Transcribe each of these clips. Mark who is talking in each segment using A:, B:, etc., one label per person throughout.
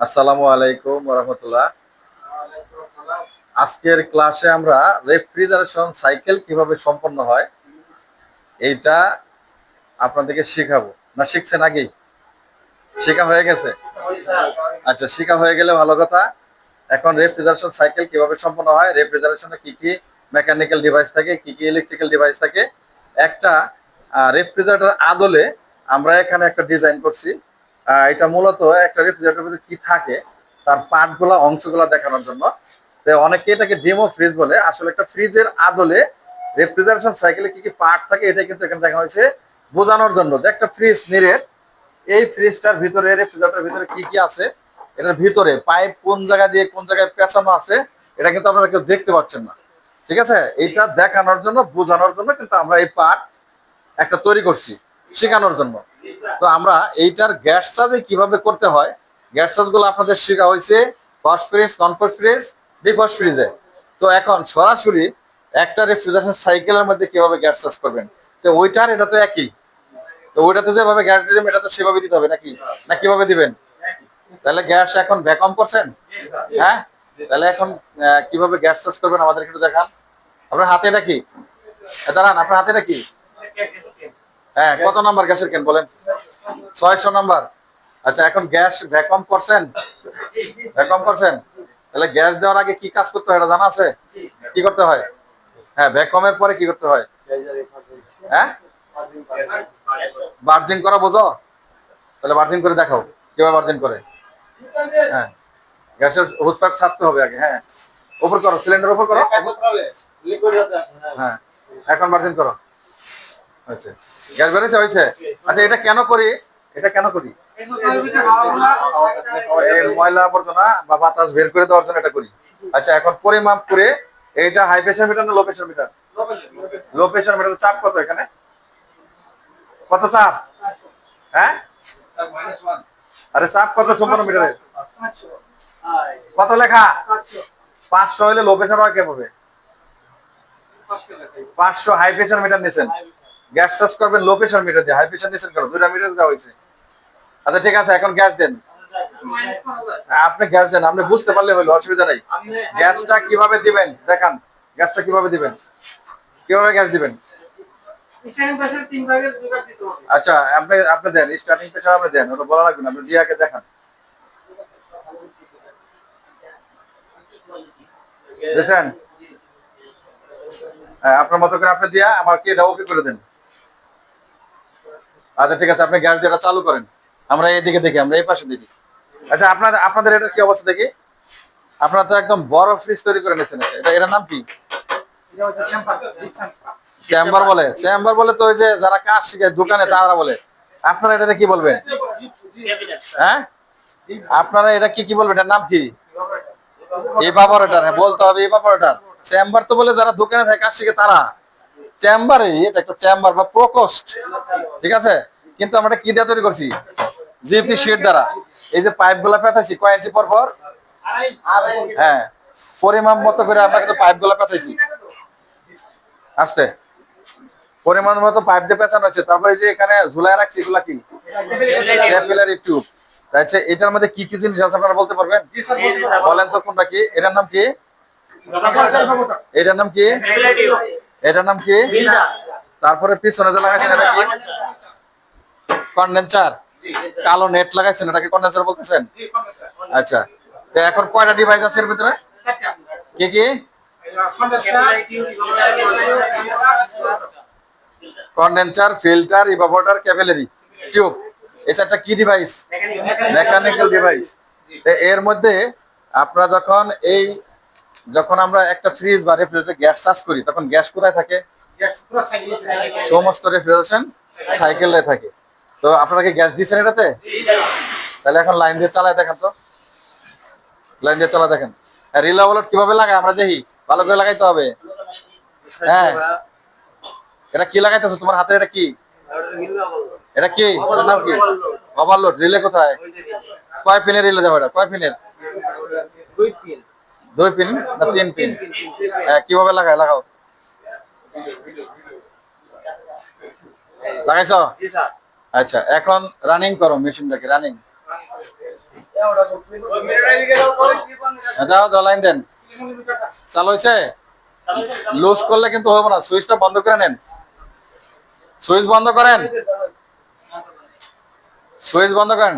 A: আসসালামু আলাইকুম রহমতুল্লাহ আজকের ক্লাসে আমরা রেফ্রিজারেশন সাইকেল কীভাবে সম্পন্ন হয়, এইটা আপনাদেরকে শেখাবো। না, শিখছেন আগেই? শেখা হয়ে গেছে? আচ্ছা শেখা হয়ে গেলে ভালো কথা। এখন রেফ্রিজারেশন সাইকেল কীভাবে সম্পন্ন হয়, রেফ্রিজারেশনে কি কি মেকানিক্যাল ডিভাইস থাকে, কি কি ইলেকট্রিক্যাল ডিভাইস থাকে। একটা রেফ্রিজারেটর আদলে আমরা এখানে একটা ডিজাইন করছি। এটা মূলত একটা রেফ্রিজারেটর ভিতরে কি থাকে, তার পার্টগুলা অংশগুলা দেখানোর জন্য। তো অনেকে এটাকে ডেমো ফ্রিজ বলে। আসলে একটা ফ্রিজের আদলে রেফ্রিজারেশন সাইকেলে কি কি পার্ট থাকে এটা কিন্তু এখানে দেখা হয়েছে বোঝানোর জন্য যে একটা ফ্রিজ নিরেট এই ফ্রিজটার ভিতরে রেফ্রিজারেটর ভিতরে কি কি আছে, এটার ভিতরে পাইপ কোন জায়গা দিয়ে কোন জায়গায় পেঁচানো আছে, এটা কিন্তু আপনারা কেউ দেখতে পাচ্ছেন না। ঠিক আছে? এইটা দেখানোর জন্য, বোঝানোর জন্য কিন্তু আমরা এই পার্ট একটা তৈরি করছি, শেখানোর জন্য। তো আমরা এইটার গ্যাস চার্জে কীভাবে করতে হয়? গ্যাস চার্জগুলো আপনাদের শেখা হয়েছে frost fridge non frost fridge defrost ফ্রিজে তো এখন সরাসরি একটা রেফ্রিজারেশন সাইকেলের মধ্যে কীভাবে গ্যাস চার্জ করবেন? তো ওইটার এটা তো একই। তো ওইটাতে যেভাবে গ্যাস দিবেন এটা তো সেভাবে দিতে হবে নাকি? না কীভাবে দিবেন? তাহলে গ্যাস এখন ভ্যাকম করছেন? হ্যাঁ? তাহলে এখন কীভাবে গ্যাস চার্জ করবেন আমাদেরকে একটু দেখান। আপনার হাতে এটা কি? দাঁড়ান, আপনার হাতে এটা কি? হ্যাঁ কত নাম্বার গ্যাসের কেন বলেন? ছয়শো নাম্বার। আচ্ছা এখন গ্যাস ভ্যাকম করছেন? ভ্যাকম করছেন? তাহলে গ্যাস দেওয়ার আগে কি কাজ করতে হয় এটা জানা আছে? কি করতে হয়? হ্যাঁ ভ্যাকমের পরে কি করতে হয়? হ্যাঁ? বার্জিং করা বোঝো? তাহলে বার্জিং করে দেখাও কীভাবে বার্জিং করে? হ্যাঁ গ্যাসের হোস পাইপ ছাড়তে হবে আগে হ্যাঁ। ওপর করো সিলিন্ডার ওপর করো। হ্যাঁ এখন বার্জিং করো। আচ্ছা। গ্যাস বেড়েছে হয়েছে? আচ্ছা এটা কেন করি? এটা কেন করি? ময়লা আবর্জনা বা বাতাস বের করে দেওয়ার জন্য এটা করি। আচ্ছা এখন পরিমাপ করে এইটা হাই প্রেশার মিটার না low pressure meter low pressure meter চাপ কত এখানে? কত চাপ? হ্যাঁ? আরে চাপ কত সম্পূর্ণ মিটারে কত লেখা? পাঁচশো হলে লো প্রেশার হয় কেমন পাঁচশো হাই প্রেশার মিটার নিয়েছেন গ্যাস চার্জ করবেন লো প্রেশার মিটার দিয়ে হাই প্রেশার নিয়েছেন কেন? দুইটা মিটার দেওয়া হয়েছে। আচ্ছা ঠিক আছে এখন গ্যাস দেন। আপনি গ্যাস দেন আপনি বুঝতে পারলে হলো অসুবিধা নাই। গ্যাসটা কীভাবে দিবেন? দেখান গ্যাসটা কীভাবে দিবেন? কীভাবে গ্যাস দিবেন? আচ্ছা আপনি আপনি দেন স্টার্টিং প্রেশার আপনি দেন ওটা বলা লাগবে না আপনি দিয়ে আগে দেখান? দেখছেন হ্যাঁ আপনার মতো করে আপনি দিয়া আমার কি এটা ওকে করে দেন। আচ্ছা ঠিক আছে আপনি গ্যাস দিয়ে চালু করেন। আমরা এইদিকে দেখি আমরা এই পাশে দেখি। আচ্ছা আপনাদের আপনাদের এটা কি অবস্থা দেখি? আপনারা তো একদম বড় ফ্রিজ তৈরি করে নিয়েছেন এটা। এটা এটার নাম কি? চেম্বার বলে চেম্বার বলে তো ওই যে যারা কাজ শিখে দোকানে তারা বলে। আপনারা এটাকে কি বলবেন? হ্যাঁ? আপনারা এটা কি কি বলবেন? এটার নাম কি? এভাপোরেটর হ্যাঁ বলতে হবে এভাপোরেটর চেম্বার তো বলে যারা দোকানে থাকে কাজ শিখে তারা। চেম্বারে এটা একটা চেম্বার বা প্রকোষ্ঠ ঠিক আছে? কিন্তু আমরা কি দিয়ে তৈরি করছি? জিপি শিট দ্বারা। এই যে পাইপগুলা পেঁচাইছি কয় ইঞ্চি পর পর? হ্যাঁ পরিমাণ মতো করে আমরা কিন্তু পাইপগুলা পেঁচাইছি। আস্তে। পরিমাণ মতো পাইপ দিয়ে পেঁচানো হচ্ছে তারপরে এই যে এখানে ঝুলাই রাখছি এগুলা কি? টিউব। আচ্ছা এটার মধ্যে কি কি জিনিস আছে আপনারা বলতে পারবেন? বলেন তো কোনটা কি? এটার নাম কি? এটার নাম কি? এটার নাম কি? তারপরে পিছনে যে লাগাইছেন এটা কি? কন্ডেন্সার কালো নেট লাগাইছেন এটাকে কন্ডেন্সার বলতেছেন? আচ্ছা। তো এখন কয়টা ডিভাইস আছে এর ভিতরে? কি কি? Condenser filter evaporator capillary tube এই চারটা কি ডিভাইস মেকানিক্যাল ডিভাইস এর মধ্যে আপনারা যখন এই যখন আমরা একটা ফ্রিজ বা রেফ্রিজারেটর গ্যাস চার্জ করি তখন গ্যাস কোথায় থাকে? সমস্ত রেফ্রিজারেশন সাইকেলে থাকে। তো আপনারা কি গ্যাস দিচ্ছেন এটাতে? তাহলে এখন লাইন দিয়ে চালায় দেখেন তো। লাইন দিয়ে চালা দেখেন। রিলা বলট কীভাবে লাগায় আমরা দেখি? ভালো করে লাগাইতে হবে। হ্যাঁ। এটা কি লাগাইতেছো? তোমার হাতে এটা কি? এটা কি? নাম কি? ওভারলোড রিলে কোথায়? কয় পিনের রিলে যাবে এটা? কয় পিনের দুই পিন না তিন পিন হ্যাঁ কীভাবে লাগায়? লাগাও। লাগাইছো? আচ্ছা এখন রানিং করো মেশিনটাকে রানিং হ্যাঁ, দাও দাও লাইন দেন। চালু হয়েছে লুজ করলে কিন্তু হবে না সুইচটা বন্ধ করে নেন। সুইচ বন্ধ করেন? সুইচ বন্ধ করেন?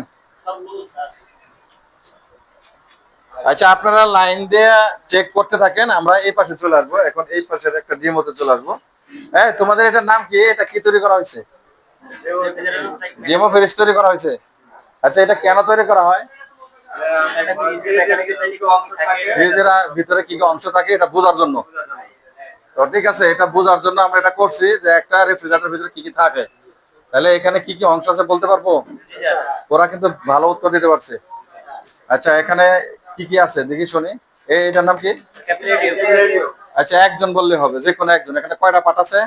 A: আচ্ছা আপনারা লাইন দিয়ে চেক করতে থাকেন, আমরা এই পাশে চলে আসব। এখন এই পাশের একটা ডিমোতে চলে আসব। হ্যাঁ তোমাদের এটার নাম কি? এটা কি তৈরি করা হয়েছে? ডেমো ফ্রিজ তৈরি করা হয়েছে? আচ্ছা এটা কেন তৈরি করা হয়? ফ্রিজের ভিতরে কি কি অংশ থাকে, এটা বোঝার জন্য। তো ঠিক আছে, এটা বোঝার জন্য আমরা এটা করছি যে একটা রেফ্রিজারেটর ভিতরে কি কি থাকে। তাহলে এখানে কি কি অংশ আছে বলতে পারব? ওরা কিন্তু ভালো উত্তর দিতে পারছে। আচ্ছা এখানে কি কি আছে? দেখি শুনি। এটার নাম কি? আচ্ছা একজন বললে হবে, যে কোনো একজন। এখানে কয়টা পাট আছে?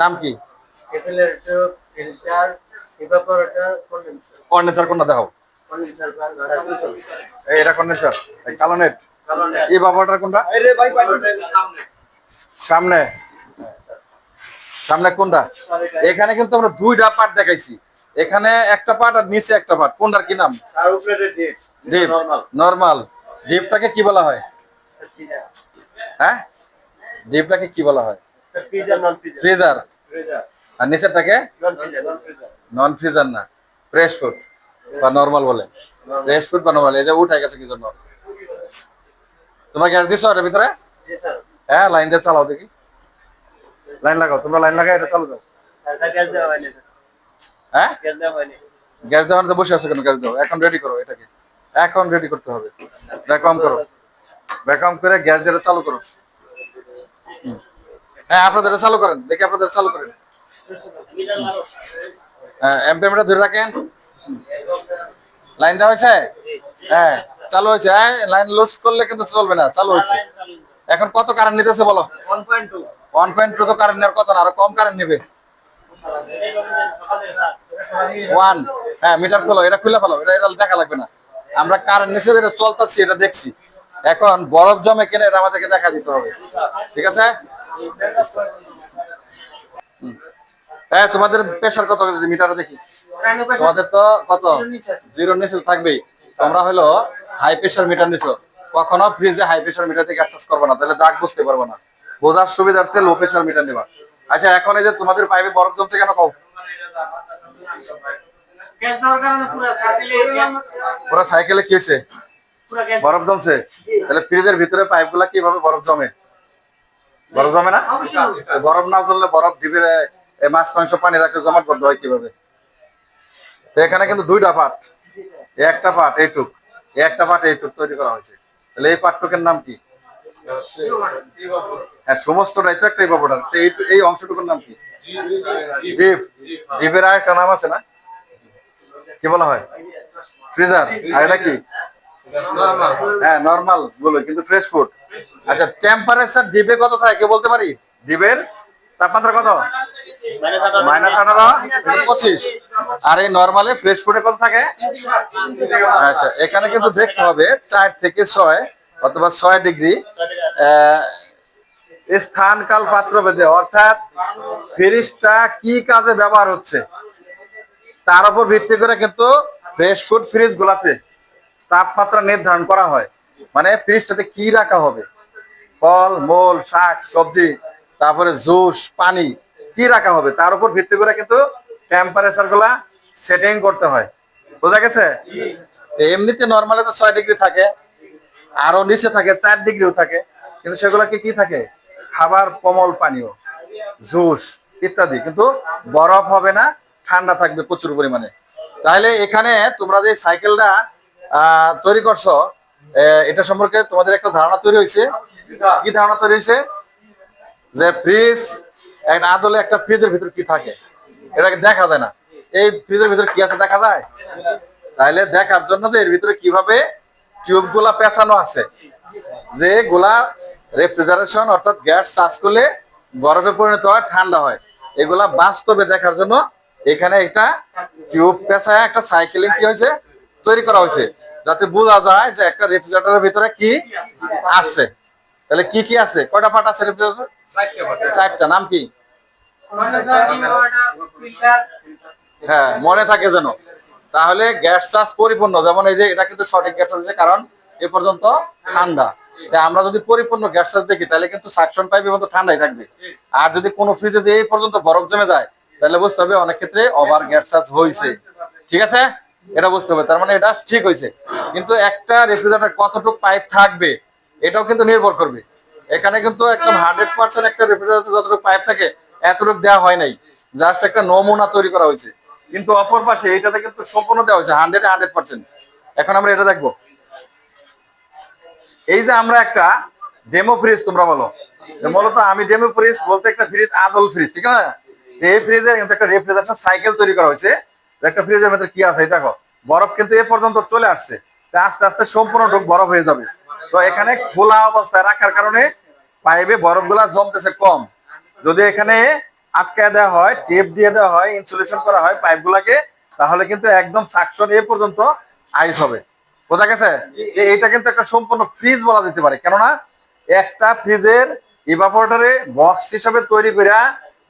A: নাম কি? কোনটা এটা কালো সামনে। সামনে কোনটা? এখানে কিন্তু আমরা দুইটা পার্ট দেখাইছি। এখানে একটা পাট আর নিচে একটা পাট। কোনটার কি নাম? ডিপ। নরমাল। ডিপটাকে কি বলা হয়? হ্যাঁ? ডিপটাকে কি বলা হয়? ফ্রিজার। আর নিচেরটাকে? নন ফ্রিজার না। ফ্রেশ ফুড বা নরমাল বলে। ফ্রেশ ফুড বা নরমাল এই যে উঠে গেছে কি জন্য? তোমরা গ্যাস দিছো এটার ভিতরে? হ্যাঁ লাইন দিয়ে চালাও দেখি। লাইন লাগাও। তোমরা লাইন লাগাও এটা চালু দাও হ্যাঁ? গ্যাস দেওয়ার তো বসে আছো কেন? গ্যাস দাও এখন রেডি করো এটাকে। এখন রেডি করতে হবে। ব্যাকআম করো। ব্যাকআম করে গ্যাস দিয়ে চালু করো। হ্যাঁ আপনাদের চালু করেন। দেখি আপনাদের চালু করেন। হ্যাঁ এমপিএমটা ধরে রাখেন। লাইন দেওয়া হয়েছে? হ্যাঁ চালু হয়েছে। হ্যাঁ লাইন লুজ করলে কিন্তু চলবে না চালু হয়েছে। এখন কত কারেন্ট নিতেছে বলো? ওয়ান পয়েন্ট টু তো কারেন্ট নেওয়ার কথা না আরও কম কারেন্ট নেবে। ওয়ান হ্যাঁ মিটার খোলো, এটা খুলে ফেলো, এটা এটা দেখা লাগবে না। আমরা কারেন্ট নিচে এটা চলতেছি, এটা দেখছি। এখন বরফ জমে কিনে, এটা আমাদেরকে দেখা দিতে হবে। ঠিক আছে? হ্যাঁ তোমাদের প্রেশার কত মিটারে দেখি। তোমাদের তো কত? জিরো নিচে থাকবেই। তোমরা হলো হাই প্রেশার মিটার নিছো। কখনো ফ্রিজে হাই প্রেশার মিটার থেকে অ্যাক্সেস করব না, তাহলে দাগ বুঝতে পারব না। বোঝার সুবিধার্থে লো প্রেশার মিটার নেবা। আচ্ছা এখন এই যে তোমাদের পাইপে বরফ জমছে কেন কও? পুরো সাইকেলে বরফ জমছে? তাহলে ফ্রিজের ভিতরে পাইপগুলা কীভাবে বরফ জমে? বরফ জমে না? বরফ না জমলে বরফ মাছ মাংস পানি রাখলে জমাট বদ্ধ হয় কীভাবে? তো এখানে কিন্তু দুইটা পার্ট একটা পার্ট এইটুক। একটা পার্ট এইটুক তৈরি করা হয়েছে। তাহলে এই পার্টটুকের নাম কি? হ্যাঁ সমস্তটাই তো একটা এই অংশটুকুর নাম কি? ডিপ ডিপের আর একটা নাম আছে না? কি বলা হয়? ফ্রিজার আর এটা কি হ্যাঁ নর্মাল বলো, কিন্তু ফ্রেশ ফুড আচ্ছা টেম্পারেচার ডিপে কত থাকে কেউ বলতে পারি? ডিপের তাপমাত্রা কত? মাইনাস আঠারো, পঁচিশ। আর এই নর্মালে ফ্রেশ ফুডে কত থাকে? আচ্ছা এখানে কিন্তু দেখতে হবে, চার থেকে ছয় অথবা ছয় ডিগ্রি স্থান কাল পাত্র ভেদে অর্থাৎ ফ্রিজটা কি কাজে ব্যবহার হচ্ছে? তার উপর ভিত্তি করে কিন্তু ফ্রেশ ফুড ফ্রিজ গুলাতে তাপমাত্রা নির্ধারণ করা হয়। মানে ফ্রিজটাতে কি রাখা হবে? ফল, মূল, শাক, সবজি, তারপরে জুস, পানি, কি রাখা হবে? তার উপর ভিত্তি করে কিন্তু টেম্পারেচারগুলা সেটিং করতে হয়। বোঝা গেছে? এমনিতে নর্মালি তো ছয় ডিগ্রি থাকে, আরও নিচে থাকে, চার ডিগ্রিও থাকে। কিন্তু সেগুলোকে কি থাকে? খাবার, কমল পানীয়, জুস ইত্যাদি। কিন্তু বরফ হবে না, ঠান্ডা থাকবে প্রচুর পরিমাণে। তাহলে এখানে তোমরা যে সাইকেলটা তৈরি করছ এটা সম্পর্কে তোমাদের একটা ধারণা তৈরি হয়েছে। কি ধারণা তৈরি হয়েছে? যে ফ্রিজ আদলে একটা ফ্রিজের ভিতর কি থাকে? এটাকে দেখা যায় না। এই ফ্রিজের ভিতর কি আছে দেখা যায়? তাহলে দেখার জন্য যে এর ভিতরে কীভাবে টিউবগুলা পেঁচানো আছে। যে গুলা রেফ্রিজারেশন অর্থাৎ গ্যাস চার্জ করলে বরফে পরিণত হয়, ঠান্ডা হয়। এগুলা বাস্তবে দেখার জন্য এখানে একটা টিউব পেঁচায় একটা সাইকেলিং কি হয়েছে? তৈরি করা হয়েছে। যাতে বোঝা যায় যে একটা রেফ্রিজারেটরের ভিতরে কি আছে। তাহলে কি কি আছে? কয়টা পার্ট আছে রেফ্রিজারেটর চারটা। নাম কি? হ্যাঁ মনে থাকে যেন। তাহলে গ্যাস চার্জ পরিপূর্ণ। যেমন এই যে এটা কিন্তু সঠিক গ্যাস আছে কারণ এ পর্যন্ত ঠান্ডা। আমরা যদি পরিপূর্ণ গ্যাস চার্জ দেখি, তাহলে কিন্তু সাকশন পাইপ এবং ঠান্ডাই থাকবে। আর যদি কোনো ফ্রিজে যে এই পর্যন্ত বরফ জমে যায়, তাহলে বুঝতে হবে অনেক ক্ষেত্রে ওভার গ্যাস চার্জ হয়েছে ঠিক আছে? এটা বুঝতে হবে, তার মানে এটা ঠিক হয়েছে কিন্তু একটা রেফ্রিজারেটর কতটুকু পাইপ থাকবে, এটাও কিন্তু নির্ভর করবে। এখানে কিন্তু একদম হান্ড্রেড পার্সেন্ট একটা রেফ্রিজারেটর যতটুকু পাইপ থাকে, এতটুকু দেওয়া হয় নাই। জাস্ট একটা নমুনা তৈরি করা হয়েছে কিন্তু অপর পাশে এটাতে কিন্তু সম্পূর্ণ দেওয়া হয়েছে হান্ড্রেড হান্ড্রেড পার্সেন্ট এখন আমরা এটা দেখব। এই যে আমরা একটা ডেমো ফ্রিজ তোমরা বলো। মূলত আমি ডেমো ফ্রিজ বলতে একটা ফ্রিজ আদল ফ্রিজ ঠিক আছে? এই ফ্রিজের কিন্তু একটা রেফ্রিজারেশন সাইকেল তৈরি করা হয়েছে। একটা ফ্রিজের মধ্যে কি আছে দেখো, বরফ কিন্তু এ পর্যন্ত চলে আসছে। আস্তে আস্তে সম্পূর্ণ বরফ হয়ে যাবে। তো এখানে খোলা অবস্থায় রাখার কারণে পাইপে বরফগুলা জমতেছে কম। যদি এখানে আটকায় দেওয়া হয় টেপ দিয়ে দেওয়া হয় ইনসুলেশন করা হয় পাইপগুলাকে, তাহলে কিন্তু একদম সাকশন এ পর্যন্ত আইস হবে। বোঝা গেছে? এ- এইটা কিন্তু একটা সম্পূর্ণ ফ্রিজ বলা যেতে পারে। কেননা একটা ফ্রিজের ইভাপোরেটরে বক্স হিসাবে তৈরি করা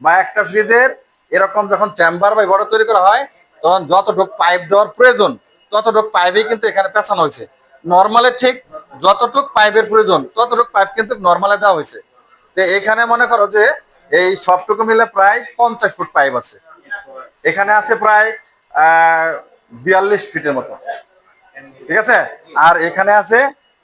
A: বা একটা ফ্রিজের এরকম যখন চেম্বার বা বড় তৈরি করা হয় তখন যতটুক পাইপ দেওয়ার প্রয়োজন ততটুক পাইপই কিন্তু এখানে পেছানো হয়েছে। নর্মালে ঠিক যতটুক পাইপের প্রয়োজন ততটুক পাইপ কিন্তু নর্মালে দেওয়া হয়েছে। তো এখানে মনে করো যে এই সবটুকু মিলে প্রায় পঞ্চাশ ফুট পাইপ আছে। এখানে আছে প্রায় আহ বিয়াল্লিশ ফিটের মতো। ঠিক আছে? আর এখানে আছে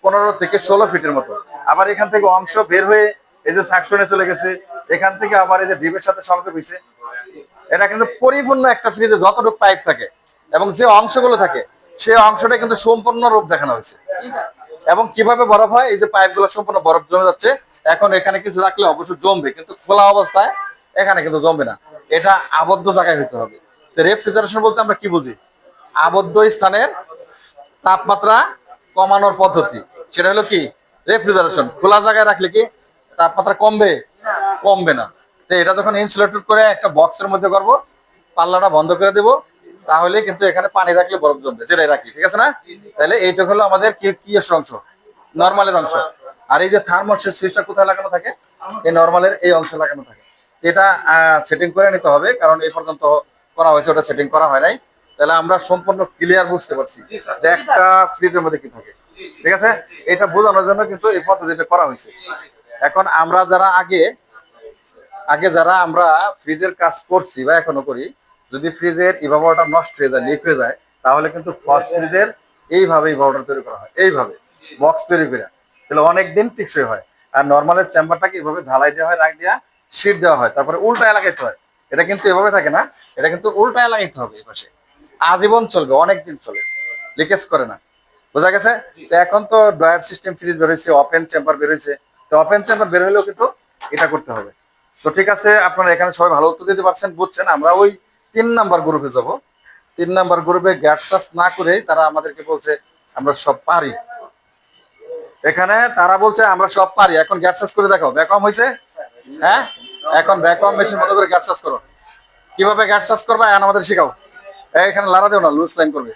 A: পনেরো থেকে ষোলো ফিটের মতো। আবার এখান থেকে অংশ বের হয়ে এই যে সাকশনে চলে গেছে, এখান থেকে আবার এই যে ডিপের সাথে সংযোগ হয়েছে। এটা কিন্তু পরিপূর্ণ একটা ফ্রিজে যতটুকু পাইপ থাকে এবং যে অংশগুলো থাকে সেই অংশটা কিন্তু সম্পূর্ণ রূপ দেখানো হয়েছে। এবং কীভাবে বরফ হয়? এই যে পাইপগুলো সম্পূর্ণ বরফ জমে যাচ্ছে। এখন এখানে কিছু রাখলে অবশ্যই জমবে, কিন্তু খোলা অবস্থায় এখানে কিন্তু জমবে না। এটা আবদ্ধ জায়গায় হতে হবে। রেফ্রিজারেশন বলতে আমরা কি বুঝি? আবদ্ধ স্থানের তাপমাত্রা কমানোর পদ্ধতি। সেটা হলো কি? রেফ্রিজারেশন খোলা জায়গায় রাখলে কি তাপমাত্রা কমবে? কমবে না। তো এটা যখন ইনসুলেটেড করে একটা বক্সের মধ্যে করব পাল্লাটা বন্ধ করে দেব তাহলে কিন্তু এখানে পানি রাখলে বরফ জমবে যেটাই রাখি ঠিক আছে না? তাহলে এইটা হলো আমাদের কি কি অংশ? নর্মালের অংশ। আর এই যে থার্মোসের সুইচটা কোথায় লাগানো থাকে? এই নর্মালের এই অংশে লাগানো থাকে। এটা সেটিং করে নিতে হবে কারণ এই পর্যন্ত করা হয়েছে ওটা সেটিং করা হয় নাই। তাহলে আমরা সম্পূর্ণ ক্লিয়ার বুঝতে পারছি যে একটা ফ্রিজের মধ্যে কি থাকে। ঠিক আছে? এটা বোঝানোর জন্য কিন্তু এই পদ্ধতিটা করা হয়েছে। এখন আমরা যারা আগে আগে যারা আমরা ফ্রিজের কাজ করছি বা এখনও করি যদি ফ্রিজের ইভাবোটা নষ্ট হয়ে যায় লিক হয়ে যায় তাহলে কিন্তু ফার্স্ট ফ্রিজের এইভাবে ইভাবোটা তৈরি করা হয়। এইভাবে বক্স তৈরি করে। তাহলে অনেক দিন টিকসই হয়। আর নর্মালের চেম্বারটাকে এইভাবে ঝালাই দেওয়া হয় রাখ দিয়া শীট দেওয়া হয়। তারপরে উল্টা লাগাইতে হয়। এটা কিন্তু এভাবে থাকে না। এটা কিন্তু উল্টা লাগাইতে হবে এই পাশে। আজীবন চলবে অনেক দিন চলে। লিকেজ করে না। বোঝা গেছে? তো এখন তো ড্রয়ার সিস্টেম ফ্রিজ বেরোয়েছে ওপেন চেম্বার বেরোয়েছে তো ওপেন চেম্বার বের হলেও কিন্তু এটা করতে হবে। তো ঠিক আছে আপনারা এখানে সবাই ভালো উত্তর দিতে পারছেন বুঝছেন? আমরা ওই তিন নাম্বার গ্রুপে যাব। তিন নাম্বার গ্রুপে গ্যাস চাষ না করে তারা আমাদেরকে বলছে আমরা সব পারি। এখানে তারা বলছে আমরা সব পারি। এখন গ্যাস চাষ করে দেখো ব্যাকম হয়েছে হ্যাঁ? এখন ব্যাকম মেশিন মতো করে গ্যাস চাষ করো। কীভাবে গ্যাস চাষ করবে? এখন আমাদের শেখাও। এখানে লারা দেও না লুজ লাইন করবে।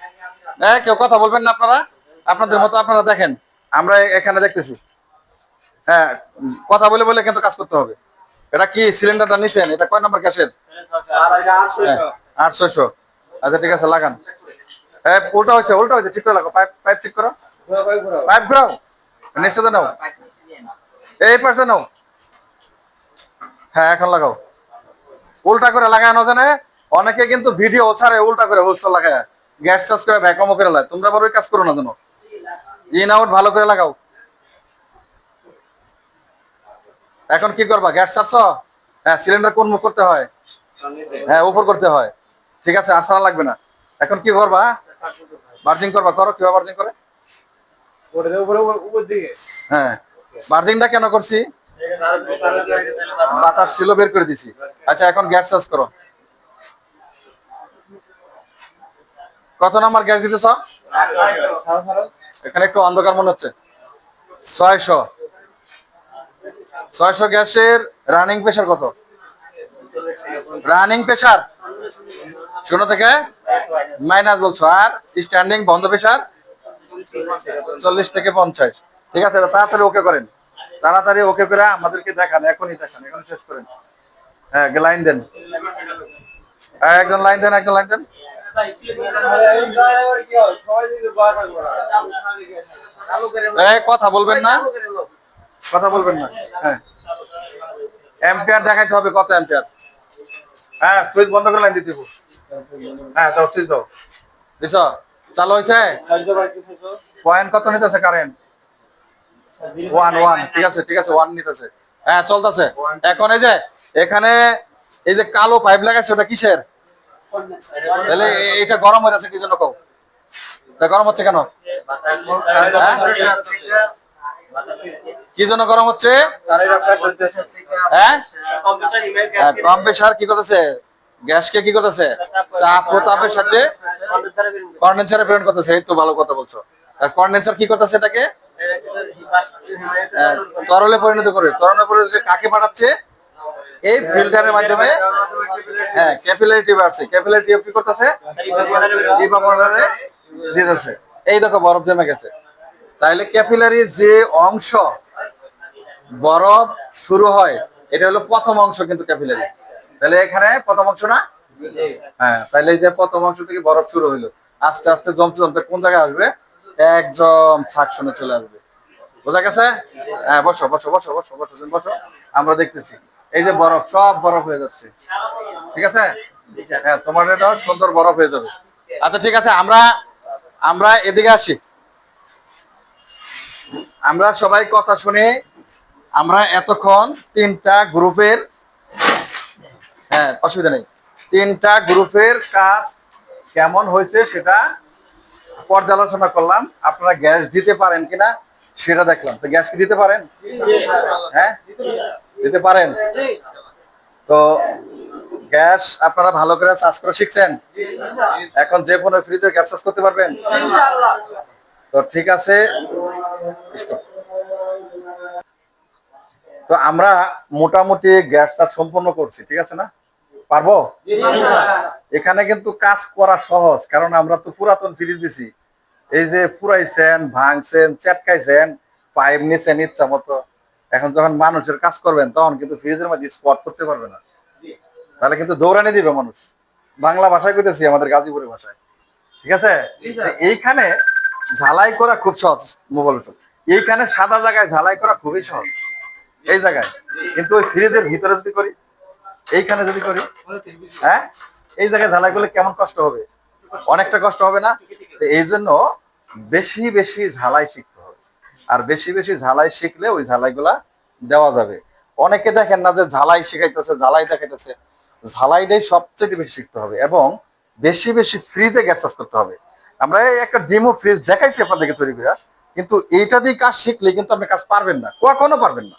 A: হ্যাঁ কেউ কথা বলবেন না আপনারা? আপনাদের মতো আপনারা দেখেন। আমরা এখানে দেখতেছি। হ্যাঁ কথা বলে বলে কিন্তু কাজ করতে হবে। এটা কি সিলিন্ডারটা নিছেন? এটা কয় নম্বর গ্যাসের? আটশোশো আচ্ছা ঠিক আছে, লাগান। হ্যাঁ উল্টা হয়েছে উল্টা হয়েছে, ঠিক করে লাগাও। পাইপ পাইপ ঠিক করো। পাইপ ঘুরাও। নিশ্চিত নাও। এই পাশে নাও। হ্যাঁ এখন লাগাও। উল্টা করে লাগানো জানে অনেকে কিন্তু ভিডিও ছাড়ে, উল্টা করে হোস্ট লাগায়। গ্যাস চার্জ করে ভ্যাকুমও করে লাগে তোমরা বড় কাজ করো না জানো ইন আউট ভালো করে লাগাও। এখন কি করবা? গ্যাস চার্জ হ্যাঁ সিলিন্ডার কোন মুখ করতে হয়? হ্যাঁ উপর করতে হয়। ঠিক আছে, আর ছাড়া লাগবে না। এখন কি করবা? বার্জিং করবা। করো, কীভাবে বার্জিং করে? হ্যাঁ। বার্জিংটা কেন করছি? বাতাস ছিল, বের করে দিছি। আচ্ছা এখন গ্যাস চার্জ করো। কত নাম্বার গ্যাস দিতেছ? এখানে একটু অন্ধকার মনে হচ্ছে। ছয়শো। ছয়শো গ্যাসের রানিং প্রেশার কত? রানিং প্রেশার শূন্য থেকে মাইনাস বলছো। আর স্ট্যান্ডিং বন্ধ প্রেশার চল্লিশ থেকে পঞ্চাশ। ঠিক আছে তাড়াতাড়ি ওকে করেন। তাড়াতাড়ি ওকে করে আমাদেরকে দেখান এখনই দেখান এখন শেষ করেন। হ্যাঁ লাইন দেন। হ্যাঁ, একজন লাইন দেন একজন লাইন দেন। কথা বলবেন না? কথা বলবেন না। হ্যাঁ। অ্যাম্পিয়ার দেখাইতে হবে কত অ্যাম্পিয়ার? হ্যাঁ সুইচ বন্ধ করে লাইন দিতে হ্যাঁ দাও সুইচ দাও। দিছ? চালু হয়েছে? পয়েন্ট কত নিতেছে কারেন্ট? One one. ঠিক আছে ঠিক আছে ওয়ান নিতেছে। হ্যাঁ চলতেছে। এখন এই যে এখানে এই যে কালো পাইপ লাগাইছে ওটা কিসের? তাহলে এটা গরম হয়ে যাচ্ছে কি জন্য গরম হচ্ছে কেন? হ্যাঁ? কি জন্য গরম হচ্ছে? হ্যাঁ? হ্যাঁ, কম প্রেশার কি করতেছে? গ্যাসকে কি করতেছে? চাপ প্রতাপের সাথে কন্ডেন্সারে প্রেরণ করতেছে এই তো ভালো কথা বলছো। কন্ডেন্সার কি করতেছে এটাকে? তরলে পরিণত করে। তরলে পরিণত কাকে পাঠাচ্ছে? এই ফিল্টারের মাধ্যমে হ্যাঁ ক্যাপিলারি বাড়ছে। আসছে ক্যাপিলারি টিউব কি করতেছে? দিতেছে। এই দেখো, বরফ জমে গেছে। তাহলে ক্যাপিলারি যে অংশ বরফ শুরু হয়, এটা হলো প্রথম অংশ কিন্তু ক্যাপিলারি তাহলে এখানে প্রথম অংশ না? হ্যাঁ তাহলে এই যে প্রথম অংশ থেকে বরফ শুরু হইল। আস্তে আস্তে জমতে জমতে কোন জায়গায় আসবে? একদম সাকশনে চলে আসবে। বোঝা গেছে? হ্যাঁ বসো বসো বসো বসো বসো বসো। আমরা দেখতেছি। এই যে বরফ সব বরফ হয়ে যাচ্ছে। ঠিক আছে? হ্যাঁ তোমার এটা সুন্দর বরফ হয়ে যাবে। আচ্ছা ঠিক আছে আমরা আমরা এদিকে আসি। আমরা সবাই কথা শুনে। আমরা এতক্ষণ তিনটা গ্রুপের হ্যাঁ অসুবিধা নেই। তিনটা গ্রুপের কাজ কেমন হয়েছে সেটা পর্যালোচনা করলাম। আপনারা গ্যাস দিতে পারেন কিনা সেটা দেখলাম। তো গ্যাস কি দিতে পারেন? হ্যাঁ? দিতে পারেন? তো গ্যাস আপনারা ভালো করে চার্জ করে শিখছেন? এখন যে কোনো ফ্রিজের গ্যাস চার্জ করতে পারবেন? তো ঠিক আছে। তো আমরা মোটামুটি গ্যাস চার্জ সম্পন্ন করছি ঠিক আছে না? পারব? এখানে কিন্তু কাজ করা সহজ কারণ আমরা তো পুরাতন ফ্রিজ দিছি। এই যে পুরাইছেন ভাঙছেন চেটকাইছেন পাইপ নিছেন ইচ্ছা মতো। এখন যখন মানুষের কাজ করবেন তখন কিন্তু ফ্রিজের মধ্যে স্পট করতে পারবে না। তাহলে কিন্তু দৌড়ানি দিবে মানুষ। বাংলা ভাষায় কইতেছি আমাদের গাজীপুরের ভাষায়। ঠিক আছে? এইখানে ঝালাই করা খুব সহজ মোবাইল এইখানে সাদা জায়গায় ঝালাই করা খুবই সহজ। এই জায়গায়। কিন্তু ওই ফ্রিজের ভিতরে যদি করি এইখানে যদি করি হ্যাঁ? এই জায়গায় ঝালাই করলে কেমন কষ্ট হবে? অনেকটা কষ্ট হবে না? এই জন্য বেশি বেশি ঝালাই শিখতে আর বেশি বেশি ঝালাই শিখলে ওই ঝালাইগুলা দেওয়া যাবে। অনেকে দেখেন না যে ঝালাই শিখাইতেছে, ঝালাই দেখাইতেছে। ঝালাইটাই সবচেয়ে বেশি শিখতে হবে এবং বেশি বেশি ফ্রিজে গ্যাস চাষ করতে হবে। আমরা একটা ডিমো ফ্রিজ দেখাইছি আপনাদেরকে তৈরি করে, কিন্তু এইটা দিয়ে কাজ শিখলে কিন্তু আপনি কাজ পারবেন না, কখনো পারবেন না।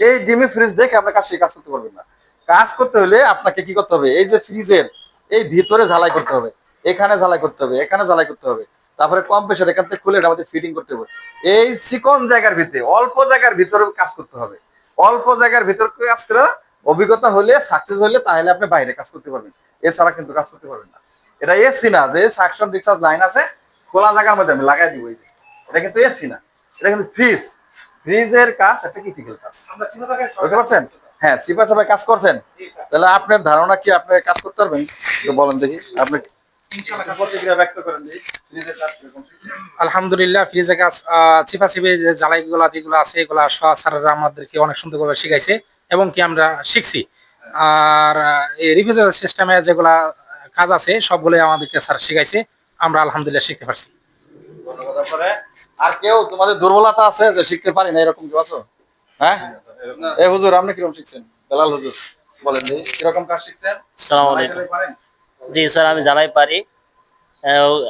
A: এই ডিমি ফ্রিজ দেখে আপনার কাজ কাজ করতে পারবেন না। কাজ করতে হলে আপনাকে কি করতে হবে? এই যে ফ্রিজের এই ভিতরে ঝালাই করতে হবে, এখানে ঝালাই করতে হবে, এখানে ঝালাই করতে হবে। তারপরে কম প্রেশার এখান থেকে খুলে আমাদের ফিটিং করতে হবে। এই চিকন জায়গার ভিতরে অল্প জায়গার ভিতরে কাজ করতে হবে। অল্প জায়গার ভিতরে কাজ করে অভিজ্ঞতা হলে সাকসেস হলে তাহলে আপনি বাইরে কাজ করতে পারবেন। এছাড়া কিন্তু কাজ করতে পারবেন না। এটা এসি না যে সাকশন রিক্সার্জ লাইন আছে খোলা জায়গার মধ্যে আমি লাগাই দিব এই যে। এটা কিন্তু এসি না। এটা কিন্তু ফ্রিজ ফ্রিজের কাজ একটা ক্রিটিক্যাল কাজ। বুঝতে পারছেন? হ্যাঁ সিপা সবাই কাজ করছেন। তাহলে আপনার ধারণা কি আপনি কাজ করতে পারবেন? বলেন দেখি। আপনি
B: আলহামদুলিল্লাহ ফ্রিজে গাছ যে জ্বালাই গুলা যেগুলো আছে এগুলা স্যারেরা আমাদেরকে অনেক সুন্দর করে শিখাইছে এবং কি আমরা শিখছি। আর এই রিফ্রিজারেটর সিস্টেমে যেগুলা কাজ আছে সবগুলোই আমাদেরকে স্যার শিখাইছে আমরা আলহামদুলিল্লাহ শিখতে পারছি।
A: আর কেউ তোমাদের দুর্বলতা আছে যে শিখতে পারি না এরকম কেউ আছো? হ্যাঁ? এ হুজুর আপনি কীরকম শিখছেন? বেলাল হুজুর বলেন কীরকম কাজ শিখছেন?
C: জি স্যার, আমি জানাই পারি।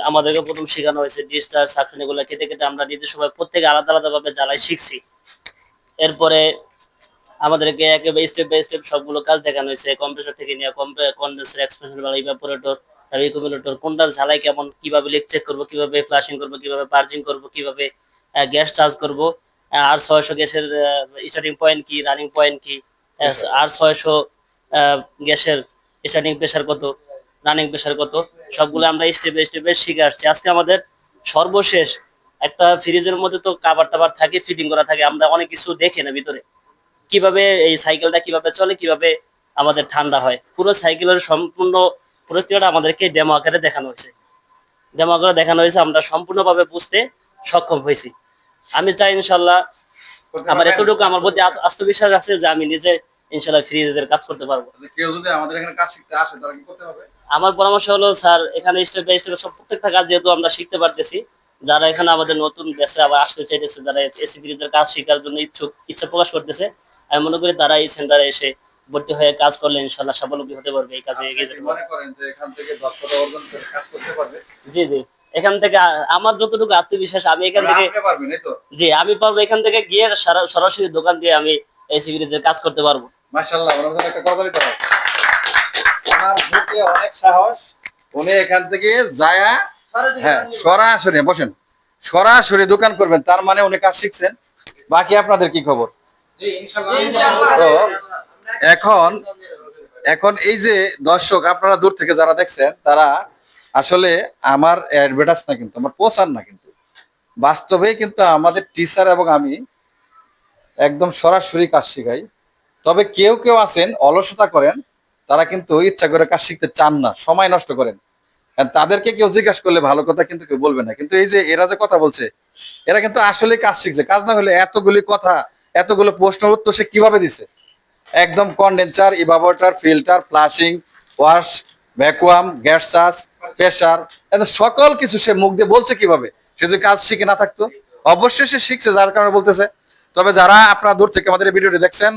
C: আমাদেরকে প্রথম শেখানো হয়েছে ডিসচার্জ সাকশন এগুলো কেটে কেটে আমরা নিজের সময় প্রত্যেকে আলাদা আলাদা ভাবে জ্বালাই শিখছি। এরপরে আমাদেরকে একেবারে স্টেপ বাই স্টেপ সবগুলো কাজ দেখানো হয়েছে। কম্প্রেসর থেকে নিয়ে কন্ডেন্সার এক্সপ্রেশন বা ইভাপোরেটর তারপর কোনটা ঝালাই কেমন, কীভাবে লিক চেক করব, কীভাবে ফ্লাশিং করব, কীভাবে পার্জিং করব, কীভাবে গ্যাস চার্জ করব আর ছয়শো গ্যাসের স্টার্টিং পয়েন্ট কি রানিং পয়েন্ট কি আর ছয়শো গ্যাসের স্টার্টিং প্রেশার কত রানিং প্রেশার কত সবগুলো আমরা স্টেপে স্টেপে শিখে আসছি। আজকে আমাদের সর্বশেষ একটা ফ্রিজের মধ্যে তো কাবার টাবার থাকে ফিটিং করা থাকে আমরা অনেক কিছু দেখি না ভিতরে। কীভাবে এই সাইকেলটা কীভাবে চলে কীভাবে আমাদের ঠান্ডা হয়। পুরো সাইকেলের সম্পূর্ণ প্রক্রিয়াটা আমাদেরকে ডেমো আকারে দেখানো হয়েছে। ডেমো আকারে দেখানো হয়েছে আমরা সম্পূর্ণভাবে বুঝতে সক্ষম হয়েছি। আমি চাই ইনশাল্লাহ আমার এতটুকু আমার প্রতি আত- আত্মবিশ্বাস আছে যে আমি নিজে ইনশাল্লাহ ফ্রিজের কাজ করতে পারব।
A: আচ্ছা, কেউ যদি আমাদের এখানে কাজ শিখতে আসে তারা কি করতে হবে
C: আমার পরামর্শ হলো স্যার এখানে স্টেপ বাই স্টেপ সব প্রত্যেকটা কাজ যেহেতু আমরা শিখতে পারতেছি যারা এখানে আমাদের নতুন ব্যাচে আবার আসতে চাইতেছে যারা এসি ফ্রিজের কাজ শেখার জন্য ইচ্ছুক ইচ্ছা প্রকাশ করতেছে আমি মনে করি তারা এই সেন্টারে এসে ভর্তি হয়ে কাজ করলে ইনশাল্লাহ স্বাবলম্বী হতে পারবে এই কাজে এগিয়ে যেতে পারবে। জি জি এখান থেকে আমার যতটুকু আত্মবিশ্বাস আমি এখান থেকে জি আমি পারব এখান থেকে গিয়ে সরাসরি দোকান দিয়ে আমি এসি ফ্রিজের কাজ করতে পারব।
A: মাশাআল্লাহ একটা কথা দিতে ওনার বুকে অনেক সাহস। উনি এখান থেকে যায়া হ্যাঁ? সরাসরি বসেন। সরাসরি দোকান করবেন তার মানে উনি কাজ শিখছেন। বাকি আপনাদের কি খবর? তো এখন এখন এই যে দর্শক আপনারা দূর থেকে যারা দেখছেন তারা আসলে আমার অ্যাডভার্টাইজ না কিন্তু আমার প্রচার না কিন্তু। বাস্তবে কিন্তু আমাদের টিচার এবং আমি একদম সরাসরি কাজ শেখাই। তবে কেউ কেউ আছেন অলসতা করেন তারা কিন্তু ইচ্ছা করে কাজ শিখতে চান না, সময় নষ্ট করেন। তাদেরকে কেউ জিজ্ঞাসা করলে ভালো কথা কিন্তু কেউ বলবে না। কিন্তু এই যে এরা যে কথা বলছে, এরা কিন্তু আসলে কাজ শিখছে। কাজ না হলে এতগুলি কথা, এতগুলো প্রশ্ন উত্তর সে কীভাবে দিছে? একদম condenser evaporator filter flushing wash vacuum gas charge pressure সকল কিছু সে মুখ দিয়ে বলছে কীভাবে? সে যদি কাজ শিখে না থাকতো? অবশ্যই সে শিখছে, যার কারণে বলতেছে। তবে যারা আপনারা দূর থেকে আমাদের ভিডিওটি দেখছেন,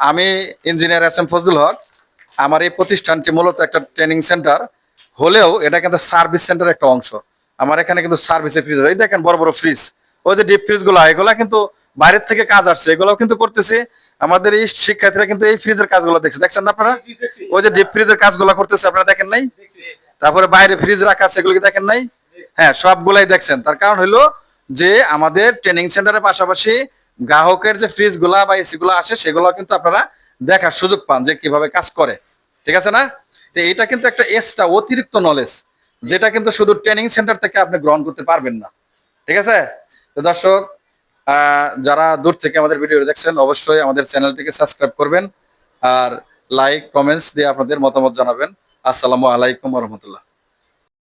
A: আমি engineer S M Fazlul Haque. আমার এই প্রতিষ্ঠানটি মূলত একটা ট্রেনিং সেন্টার হলেও এটা কিন্তু সার্ভিস সেন্টার একটা অংশ। আমার এখানে কিন্তু সার্ভিসের ফ্রিজ এই দেখেন বড় বড় ফ্রিজ ওই যে ডিপ ফ্রিজগুলো, এগুলা কিন্তু বাইরের থেকে কাজ আসছে। এগুলোও কিন্তু করতেছে। আমাদের এই শিক্ষার্থীরা কিন্তু এই ফ্রিজের কাজগুলো দেখছে। দেখছেন না আপনারা? ওই যে ডিপ ফ্রিজের কাজগুলো করতেছে, আপনারা দেখেন নাই? তারপরে বাইরে ফ্রিজ রাখা আছে এগুলো কি দেখেন নাই? হ্যাঁ সবগুলাই দেখছেন। তার কারণ হলো যে আমাদের ট্রেনিং সেন্টারের পাশাপাশি গ্রাহকের যে ফ্রিজগুলা বা এসি গুলা আসে সেগুলো কিন্তু আপনারা দেখার সুযোগ পান যে কীভাবে কাজ করে। ঠিক আছে না? তো এটা কিন্তু একটা এক্সট্রা অতিরিক্ত নলেজ যেটা কিন্তু শুধু ট্রেনিং সেন্টার থেকে আপনি গ্রহণ করতে পারবেন না। ঠিক আছে? তো দর্শক যারা দূর থেকে আমাদের ভিডিও দেখছেন, অবশ্যই আমাদের চ্যানেলটিকে সাবস্ক্রাইব করবেন আর লাইক কমেন্টস দিয়ে আপনাদের মতামত জানাবেন। আসসালামু আলাইকুম রহমতুল্লাহ।